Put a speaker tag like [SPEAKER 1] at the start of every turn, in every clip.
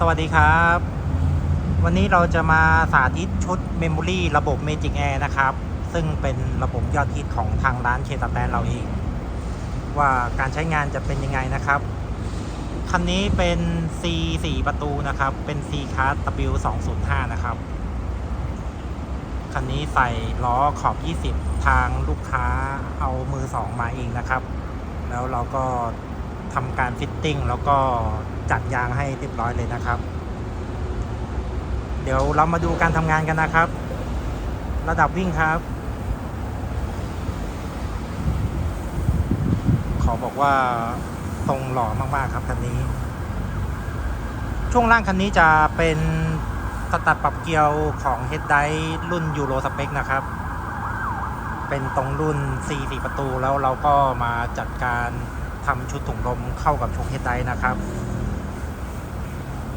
[SPEAKER 1] สวัสดีครับ วันนี้เราจะมาสาธิตชุด Memory ระบบ Magic Air นะครับ ซึ่งเป็นระบบยอดฮิตของทางร้านเคสแตนเราเอง ว่าการใช้งานจะเป็นยังไงนะครับ คันนี้เป็น C 4ประตูนะครับ เป็น C Class W 2 0 5นะครับ คันนี้ใส่ล้อขอบ 20 ทางลูกค้าเอามือสองมาเองนะครับ แล้วเราก็ ทำการฟิตติ้งแล้วก็จัดยางให้เรียบร้อยเลยนะครับ เดี๋ยวเรามาดูการทำงานกันนะครับ ระดับวิ่งครับ ขอบอกว่าทรงหล่อมากๆครับคันนี้ ช่วงล่างคันนี้จะเป็นสตัดปรับเกียวของ h e a d d i รุ่นยูโรสเปคนะครับ เป็นตรงรุ่น C 4ประตูแล้วเราก็มาจัดการ ทำชุดถุงลมเข้ากับชุด h e a d d i นะครับ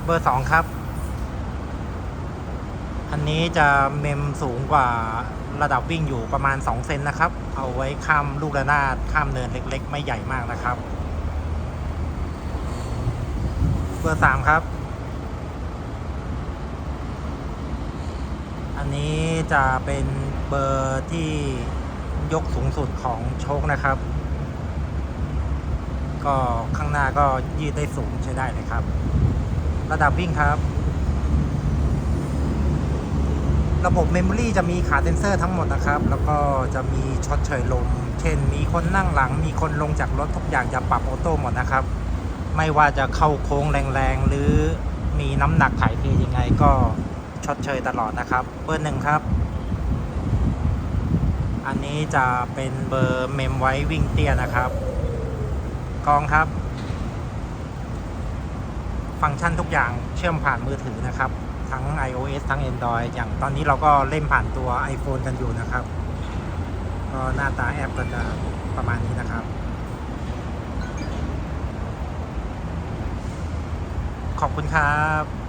[SPEAKER 1] เบอร์2ครับ อันนี้จะเมมสูงกว่าระดับวิ่งอยู่ประมาณ 2 เซนนะครับ เอาไว้ข้ามลูกระนาดข้ามเนินเล็ก ๆ ไม่ใหญ่มากนะครับ เบอร์3ครับ อันนี้จะเป็นเบอร์ที่ยกสูงสุดของโชคนะครับ ก็ข้างหน้าก็ยืดได้สูงใช้ได้เลยครับ ระดับวิ่งครับ ระบบเมมโมรีจะมีขาเซนเซอร์ทั้งหมดนะครับ แล้วก็จะมีช็อตเฉยลม เช่น มีคนนั่งหลัง มีคนลงจากรถทุกอย่างจะปรับออโต้หมดนะครับ ไม่ว่าจะเข้าโค้งแรงๆ หรือมีน้ำหนักไถ่เทยังไงก็ช็อตเชยตลอดนะครับ เบอร์หนึ่งครับ อันนี้จะเป็นเบอร์เมมไว้วิ่งเตี้ยนะครับ กองครับ ฟังก์ชันทุกอย่างเชื่อมผ่านมือถือนะครับ ทั้ง iOS ทั้ง Android อย่างตอนนี้เราก็เล่นผ่านตัว iPhone กันอยู่นะครับ ก็หน้าตาแอปก็จะประมาณนี้นะครับ ขอบคุณครับ